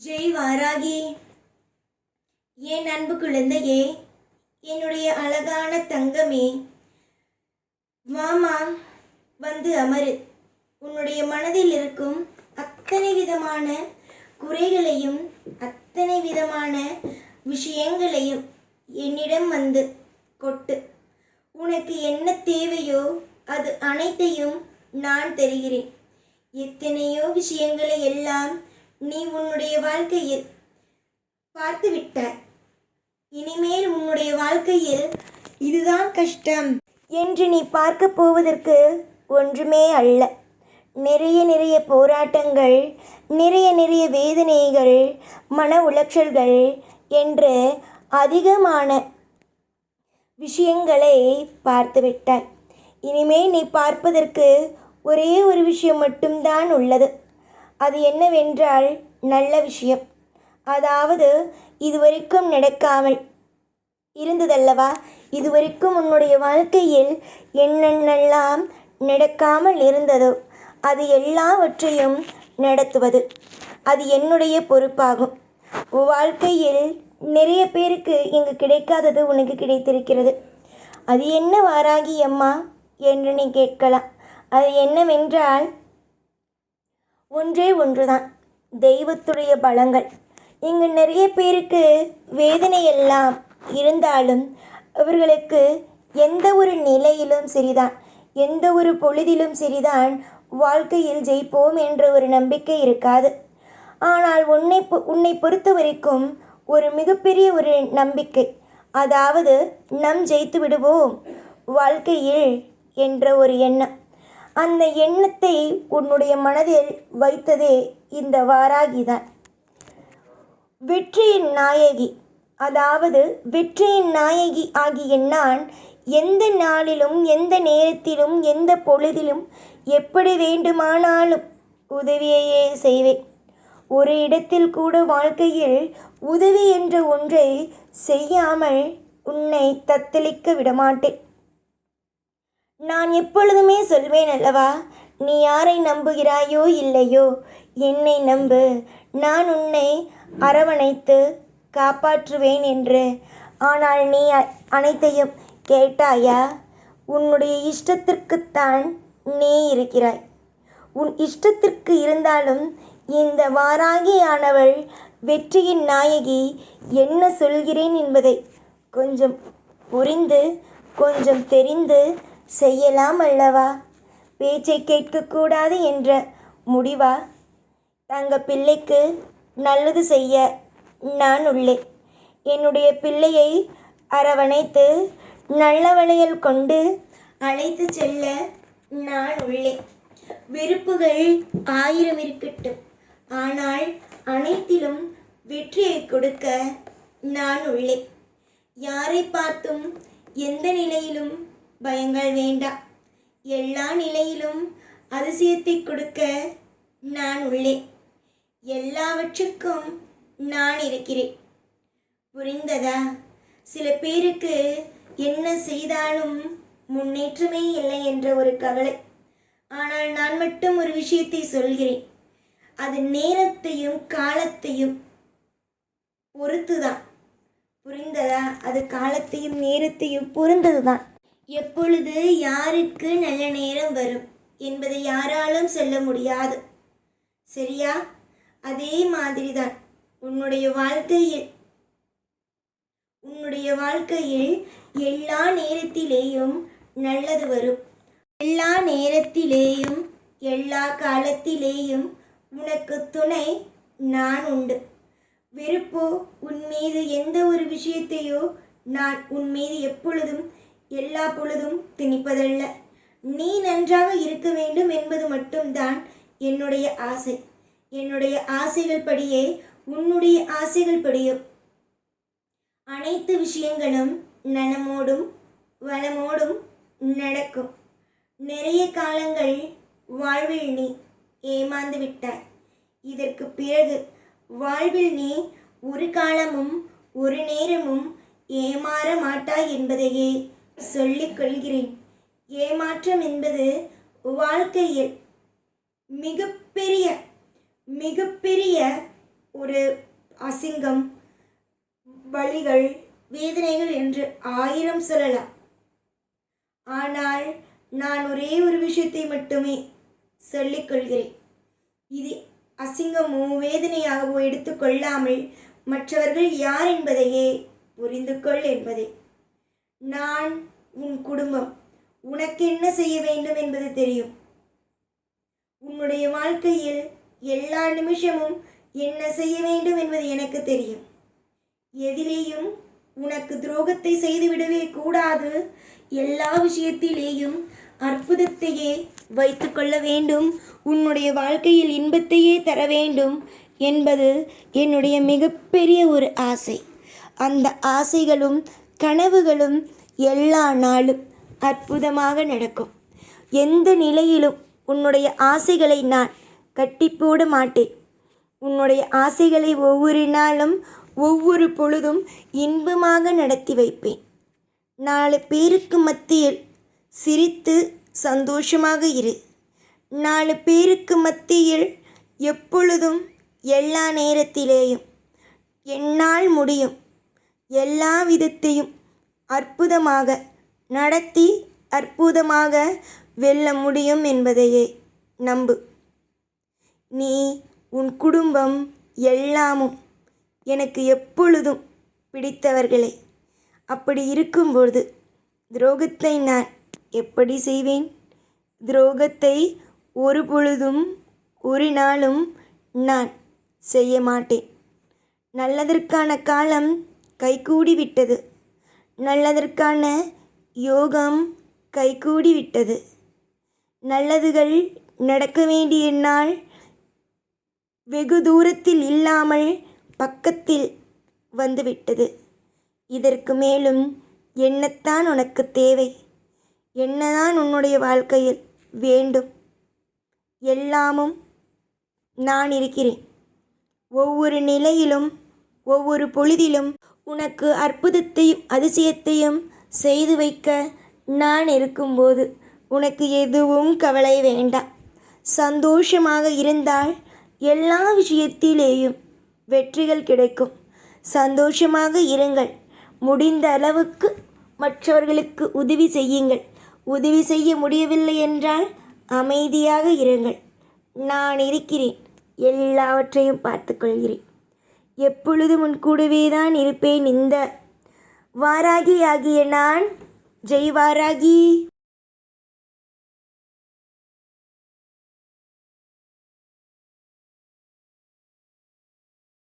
ஜெய் வாராகி. என் அன்பு குழந்தையே என்னுடைய அழகான தங்கமே வாமா வந்து அமரு. உன்னுடைய மனதில் இருக்கும் அத்தனை விதமான குறைகளையும் அத்தனை விதமான விஷயங்களையும் என்னிடம் வந்து கொட்டு. உனக்கு என்ன தேவையோ அது அனைத்தையும் நான் தருகிறேன். எத்தனையோ விஷயங்களை எல்லாம் நீ உன்னுடைய வாழ்க்கையில் பார்த்து விட்ட இனிமேல் உன்னுடைய வாழ்க்கையில் இதுதான் கஷ்டம். என்று நீ பார்க்க போவதற்கு ஒன்றுமே அல்ல. நிறைய நிறைய போராட்டங்கள் நிறைய நிறைய வேதனைகள் மன உளைச்சல்கள் என்று அதிகமான விஷயங்களை பார்த்துவிட்டாய் இனிமே நீ பார்ப்பதற்கு ஒரே ஒரு விஷயம் மட்டும்தான் உள்ளது. அது என்னவென்றால் நல்ல விஷயம். அதாவது இதுவரைக்கும் நடக்காமல் இருந்ததல்லவா? இதுவரைக்கும் உன்னுடைய வாழ்க்கையில் என்னென்னலாம் நடக்காமல் இருந்ததோ அது எல்லாவற்றையும் நடத்துவது. அது என்னுடைய பொறுப்பாகும். வாழ்க்கையில் நிறைய பேருக்கு இங்கு கிடைக்காதது உனக்கு கிடைத்திருக்கிறது. அது என்ன வாராகி அம்மா? என்று நீ கேட்கலாம். அது என்னவென்றால் ஒன்றே ஒன்றுதான். தெய்வத்துடைய பலங்கள். இங்கு நிறைய பேருக்கு வேதனை எல்லாம் இருந்தாலும் அவர்களுக்கு எந்த ஒரு நிலையிலும் சரிதான் எந்த ஒரு பொழுதிலும் சரிதான் வாழ்க்கையில் ஜெயிப்போம் என்ற ஒரு நம்பிக்கை இருக்காது. ஆனால் உன்னை பொ- உன்னை பொறுத்த வரைக்கும் ஒரு மிகப்பெரிய ஒரு நம்பிக்கை. அதாவது நம் ஜெயித்து விடுவோம் வாழ்க்கையில் என்ற ஒரு எண்ணம். அந்த எண்ணத்தை உன்னுடைய மனதில் வைத்ததே இந்த வாராகிதான் வெற்றியின் நாயகி அதாவது வெற்றியின் நாயகி ஆகிய நான் எந்த நாளிலும் எந்த நேரத்திலும் எந்த பொழுதிலும் எப்படி வேண்டுமானாலும் உதவியையே செய்வேன். ஒரு இடத்தில் கூட வாழ்க்கையில் உதவி என்ற ஒன்றை செய்யாமல் உன்னை தத்தளிக்க விடமாட்டேன். நான் எப்பொழுதுமே சொல்வேன் அல்லவா நீ யாரை நம்புகிறாயோ இல்லையோ என்னை நம்பு. நான் உன்னை அரவணைத்து காப்பாற்றுவேன் என்று. ஆனால் நீ அனைத்தையும் கேட்டாயா? உன்னுடைய இஷ்டத்திற்குத்தான் நீ இருக்கிறாய். உன் இஷ்டத்திற்கு இருந்தாலும் இந்த வாராகியானவள் வெற்றியின் நாயகி என்ன சொல்கிறேன் என்பதை கொஞ்சம் புரிந்து கொஞ்சம் தெரிந்து செய்யலாம் அல்லவா? பேச்சை கேட்கக்கூடாது என்ற முடிவா? தங்க பிள்ளைக்கு நல்லது செய்ய நான் உள்ளேன். என்னுடைய பிள்ளையை அரவணைத்து நல்ல வளையல் கொண்டு அழைத்து செல்ல நான் உள்ளேன். வெறுப்புகள் ஆயிரம் இருக்கட்டும். ஆனால் அனைத்திலும் வெற்றியை கொடுக்க நான் உள்ளேன். யாரை பார்த்தும் எந்த நிலையிலும் பயங்கள் வேண்டாம். எல்லா நிலையிலும் அதிசயத்தை கொடுக்க நான் உள்ளேன். எல்லாவற்றுக்கும் நான் இருக்கிறேன். புரிந்ததா? சில பேருக்கு என்ன செய்தாலும் முன்னேற்றமே இல்லை என்ற ஒரு கவலை. ஆனால் நான் மட்டும் ஒரு விஷயத்தை சொல்கிறேன். அது நேரத்தையும் காலத்தையும் பொறுத்துதான். புரிந்ததா? அது காலத்தையும் நேரத்தையும் பொருந்ததுதான் எப்பொழுது யாருக்கு நல்ல நேரம் வரும் என்பதை யாராலும் சொல்ல முடியாது. சரியா? அதே மாதிரிதான் உன்னுடைய வாழ்க்கையில் உன்னுடைய வாழ்க்கையில் எல்லா நேரத்திலேயும் நல்லது வரும். எல்லா நேரத்திலேயும் எல்லா காலத்திலேயும் உனக்கு துணை நான் உண்டு. வெறுப்போ உன் மீது எந்த ஒரு விஷயத்தையோ நான் உன் மீது எப்பொழுதும் எல்லா பொழுதும் திணிப்பதல்ல. நீ நன்றாக இருக்க வேண்டும் என்பது மட்டும்தான் என்னுடைய ஆசை. என்னுடைய ஆசைகள் படியே உன்னுடைய ஆசைகள் படியும். அனைத்து விஷயங்களும் நனமோடும் வளமோடும் நடக்கும். நிறைய காலங்கள் வாழ்வில் நீ ஏமாந்து விட்டாய். இதற்கு பிறகு வாழ்வில் நீ ஒரு காலமும் ஒரு நேரமும் ஏமாற மாட்டாய் என்பதையே சொல்லிக் கொள்கிறேன். ஏமாற்றம் என்பது வாழ்க்கையில் மிகப்பெரிய மிகப்பெரிய ஒரு அசிங்கம் வழிகள் வேதனைகள் என்று ஆயிரம் சொல்லலாம். ஆனால் நான் ஒரே ஒரு விஷயத்தை மட்டுமே சொல்லிக்கொள்கிறேன் இது அசிங்கமோ வேதனையாகவோ எடுத்துக்கொள்ளாமல் மற்றவர்கள் யார் என்பதையே புரிந்து கொள் என்பதே. நான் உன் குடும்பம். உனக்கு என்ன செய்ய வேண்டும் என்பது தெரியும். உன்னுடைய வாழ்க்கையில் எல்லா நிமிஷமும் என்ன செய்ய வேண்டும் என்பது எனக்கு தெரியும். எதிலேயும் உனக்கு துரோகத்தை செய்துவிடவே கூடாது. எல்லா விஷயத்திலேயும் அற்புதத்தையே வைத்துக்கொள்ள வேண்டும். உன்னுடைய வாழ்க்கையில் இன்பத்தையே தர வேண்டும் என்பது என்னுடைய மிகப்பெரிய ஒரு ஆசை. அந்த ஆசைகளும் கனவுகளும் எல்லா நாளும் அற்புதமாக நடக்கும். எந்த நிலையிலும் உன்னுடைய ஆசைகளை நான் கட்டி போட மாட்டேன். உன்னுடைய ஆசைகளை ஒவ்வொரு நாளும் ஒவ்வொரு பொழுதும் இன்பமாக நடத்தி வைப்பேன். நாலு பேருக்கு மத்தியில் சிரித்து சந்தோஷமாக இரு. நாலு பேருக்கு மத்தியில் எப்பொழுதும் எல்லா நேரத்திலேயும் என்னால் முடியும். எல்லா விதத்தையும் அற்புதமாக நடத்தி அற்புதமாக வெல்ல முடியும் என்பதையே நம்பு. நீ உன் குடும்பம் எல்லாமும் எனக்கு எப்பொழுதும் பிடித்தவர்களே. அப்படி இருக்கும்பொழுது துரோகத்தை நான் எப்படி செய்வேன்? துரோகத்தை ஒரு பொழுதும் ஒரு நாளும் நான் செய்ய மாட்டேன். நல்லதற்கான காலம் கைகூடி விட்டது நல்லதற்கான யோகம் கைகூடி விட்டது நல்லதுகள் நடக்க வேண்டிய நாள் வெகு தூரத்தில் இல்லாமல் பக்கத்தில் வந்துவிட்டது. இதற்கு மேலும் என்னத்தான் உனக்கு தேவை? என்னதான் உன்னுடைய வாழ்க்கையில் வேண்டும்? எல்லாமும் நான் இருக்கிறேன். ஒவ்வொரு நிலையிலும் ஒவ்வொரு பொழுதிலும் உனக்கு அற்புதத்தையும் அதிசயத்தையும் செய்து வைக்க நான் இருக்கும்போது உனக்கு எதுவும் கவலை வேண்டாம். சந்தோஷமாக இருந்தால் எல்லா விஷயத்திலேயும் வெற்றிகள் கிடைக்கும். சந்தோஷமாக இருங்கள். முடிந்த அளவுக்கு மற்றவர்களுக்கு உதவி செய்யுங்கள். உதவி செய்ய முடியவில்லை என்றால் அமைதியாக இருங்கள். நான் இருக்கிறேன். எல்லாவற்றையும் பார்த்துக்கொள்கிறேன். எப்பொழுதும் உன் கூடவே தான் இருப்பேன் இந்த வாராகி ஆகிய நான். ஜெய் வாராகி.